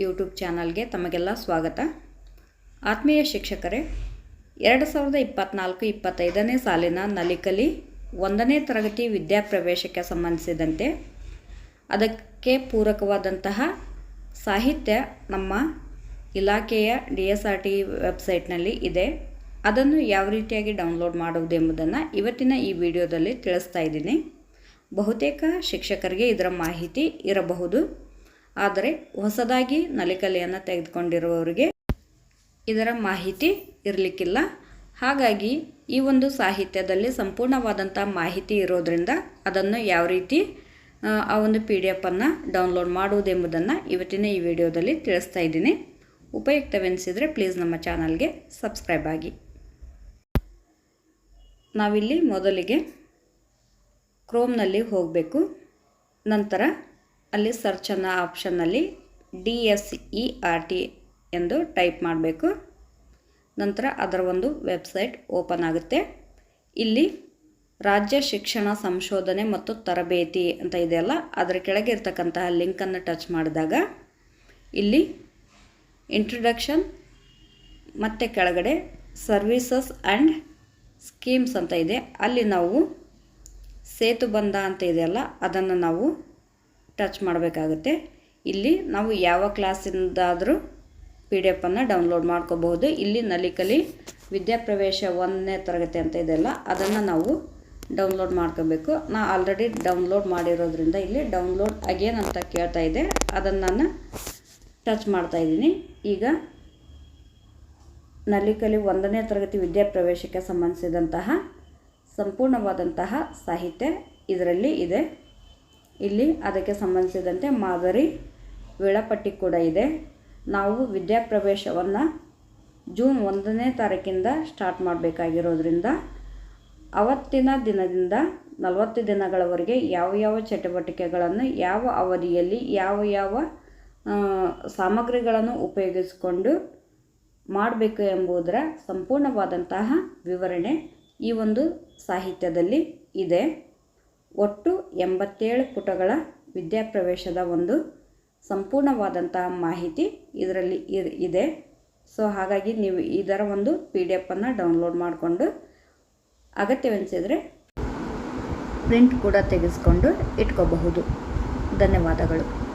YouTube ಚಾನಲ್ಗೆ ತಮಗೆಲ್ಲ ಸ್ವಾಗತ. ಆತ್ಮೀಯ ಶಿಕ್ಷಕರೇ, ಎರಡು ಸಾವಿರದ ಇಪ್ಪತ್ತ್ನಾಲ್ಕು ಇಪ್ಪತ್ತೈದನೇ ಸಾಲಿನ ನಲಿಕಲಿ ಒಂದನೇ ತರಗತಿ ವಿದ್ಯಾಪ್ರವೇಶಕ್ಕೆ ಸಂಬಂಧಿಸಿದಂತೆ ಅದಕ್ಕೆ ಪೂರಕವಾದಂತಹ ಸಾಹಿತ್ಯ ನಮ್ಮ ಇಲಾಖೆಯ ಡಿ ಎಸ್ ಆರ್ ಟಿ ವೆಬ್ಸೈಟ್ನಲ್ಲಿ ಇದೆ. ಅದನ್ನು ಯಾವ ರೀತಿಯಾಗಿ ಡೌನ್ಲೋಡ್ ಮಾಡುವುದೆಂಬುದನ್ನು ಇವತ್ತಿನ ಈ ವಿಡಿಯೋದಲ್ಲಿ ತಿಳಿಸ್ತಾ ಇದ್ದೀನಿ. ಬಹುತೇಕ ಶಿಕ್ಷಕರಿಗೆ ಇದರ ಮಾಹಿತಿ ಇರಬಹುದು. ಆದರೆ ಹೊಸದಾಗಿ ನಲಿಕಲೆಯನ್ನು ತೆಗೆದುಕೊಂಡಿರುವವರಿಗೆ ಇದರ ಮಾಹಿತಿ ಇರಲಿಕ್ಕಿಲ್ಲ. ಹಾಗಾಗಿ ಈ ಒಂದು ಸಾಹಿತ್ಯದಲ್ಲಿ ಸಂಪೂರ್ಣವಾದಂಥ ಮಾಹಿತಿ ಇರೋದರಿಂದ ಅದನ್ನು ಯಾವ ರೀತಿ ಆ, ಒಂದು ಪಿ ಡಿ ಎಫನ್ನು ಡೌನ್ಲೋಡ್ ಮಾಡುವುದೆಂಬುದನ್ನು ಇವತ್ತಿನ ಈ ವಿಡಿಯೋದಲ್ಲಿ ತಿಳಿಸ್ತಾ ಇದ್ದೀನಿ. ಉಪಯುಕ್ತವೆನಿಸಿದರೆ ಪ್ಲೀಸ್ ನಮ್ಮ ಚಾನಲ್ಗೆ ಸಬ್ಸ್ಕ್ರೈಬ್ ಆಗಿ. ನಾವಿಲ್ಲಿ ಮೊದಲಿಗೆ ಕ್ರೋಮ್ನಲ್ಲಿ ಹೋಗಬೇಕು ನಂತರ ಅಲ್ಲಿ ಸರ್ಚ್ ಅನ್ನೋ ಆಪ್ಷನ್ನಲ್ಲಿ D S E R T ಎಂದು ಟೈಪ್ ಮಾಡಬೇಕು. ನಂತರ ಅದರ ಒಂದು ವೆಬ್ಸೈಟ್ ಓಪನ್ ಆಗುತ್ತೆ. ಇಲ್ಲಿ ರಾಜ್ಯ ಶಿಕ್ಷಣ ಸಂಶೋಧನೆ ಮತ್ತು ತರಬೇತಿ ಅಂತ ಇದೆಯಲ್ಲ ಅದರ ಕೆಳಗೆ ಇರ್ತಕ್ಕಂತಹ ಲಿಂಕನ್ನು ಟಚ್ ಮಾಡಿದಾಗ ಇಲ್ಲಿ ಇಂಟ್ರಡಕ್ಷನ್ ಮತ್ತು ಕೆಳಗಡೆ ಸರ್ವೀಸಸ್ ಆ್ಯಂಡ್ ಸ್ಕೀಮ್ಸ್ ಅಂತ ಇದೆ. ಅಲ್ಲಿ ನಾವು ಸೇತುಬಂಧ ಅಂತ ಇದೆಯಲ್ಲ ಅದನ್ನು ನಾವು ಟಚ್ ಮಾಡಬೇಕಾಗುತ್ತೆ. ಇಲ್ಲಿ ನಾವು ಯಾವ ಕ್ಲಾಸಿಂದಾದರೂ ಪಿ ಡಿ ಎಫನ್ನು ಡೌನ್ಲೋಡ್ ಮಾಡ್ಕೋಬಹುದು. ಇಲ್ಲಿ ನಲಿಕಲಿ ವಿದ್ಯಾಪ್ರವೇಶ ಒಂದನೇ ತರಗತಿ ಅಂತ ಇದೆಯಲ್ಲ ಅದನ್ನು ನಾವು ಡೌನ್ಲೋಡ್ ಮಾಡ್ಕೋಬೇಕು. ನಾ ಆಲ್ರೆಡಿ ಡೌನ್ಲೋಡ್ ಮಾಡಿರೋದ್ರಿಂದ ಇಲ್ಲಿ ಡೌನ್ಲೋಡ್ ಅಗೇನ್ ಅಂತ ಕೇಳ್ತಾ ಇದೆ. ಅದನ್ನು ನಾನು ಟಚ್ ಮಾಡ್ತಾ ಇದ್ದೀನಿ. ಈಗ ನಲಿಕಲಿ ಒಂದನೇ ತರಗತಿ ವಿದ್ಯಾಪ್ರವೇಶಕ್ಕೆ ಸಂಬಂಧಿಸಿದಂತಹ ಸಂಪೂರ್ಣವಾದಂತಹ ಸಾಹಿತ್ಯ ಇದರಲ್ಲಿ ಇದೆ. ಇಲ್ಲಿ ಅದಕ್ಕೆ ಸಂಬಂಧಿಸಿದಂತೆ ಮಾದರಿ ವೇಳಾಪಟ್ಟಿ ಕೂಡ ಇದೆ. ನಾವು ವಿದ್ಯಾಪ್ರವೇಶವನ್ನು ಜೂನ್ ಒಂದನೇ ತಾರೀಕಿಂದ ಸ್ಟಾರ್ಟ್ ಮಾಡಬೇಕಾಗಿರೋದ್ರಿಂದ ಅವತ್ತಿನ ದಿನದಿಂದ ನಲವತ್ತು ದಿನಗಳವರೆಗೆ ಯಾವ ಯಾವ ಚಟುವಟಿಕೆಗಳನ್ನು, ಯಾವ ಅವಧಿಯಲ್ಲಿ ಯಾವ ಯಾವ ಸಾಮಗ್ರಿಗಳನ್ನು ಉಪಯೋಗಿಸಿಕೊಂಡು ಮಾಡಬೇಕು ಎಂಬುದರ ಸಂಪೂರ್ಣವಾದಂತಹ ವಿವರಣೆ ಈ ಒಂದು ಸಾಹಿತ್ಯದಲ್ಲಿ ಇದೆ. ಒಟ್ಟು ಎಂಬತ್ತೇಳು ಪುಟಗಳ ವಿದ್ಯಾಪ್ರವೇಶದ ಒಂದು ಸಂಪೂರ್ಣವಾದಂತಹ ಮಾಹಿತಿ ಇದರಲ್ಲಿ ಇದೆ. ಸೊ ಹಾಗಾಗಿ ನೀವು ಇದರ ಒಂದು ಪಿ ಡಿ ಎಫನ್ನು ಡೌನ್ಲೋಡ್ ಮಾಡಿಕೊಂಡು ಅಗತ್ಯವೆನಿಸಿದರೆ ಪ್ರಿಂಟ್ ಕೂಡ ತೆಗೆಸ್ಕೊಂಡು ಇಟ್ಕೋಬಹುದು. ಧನ್ಯವಾದಗಳು.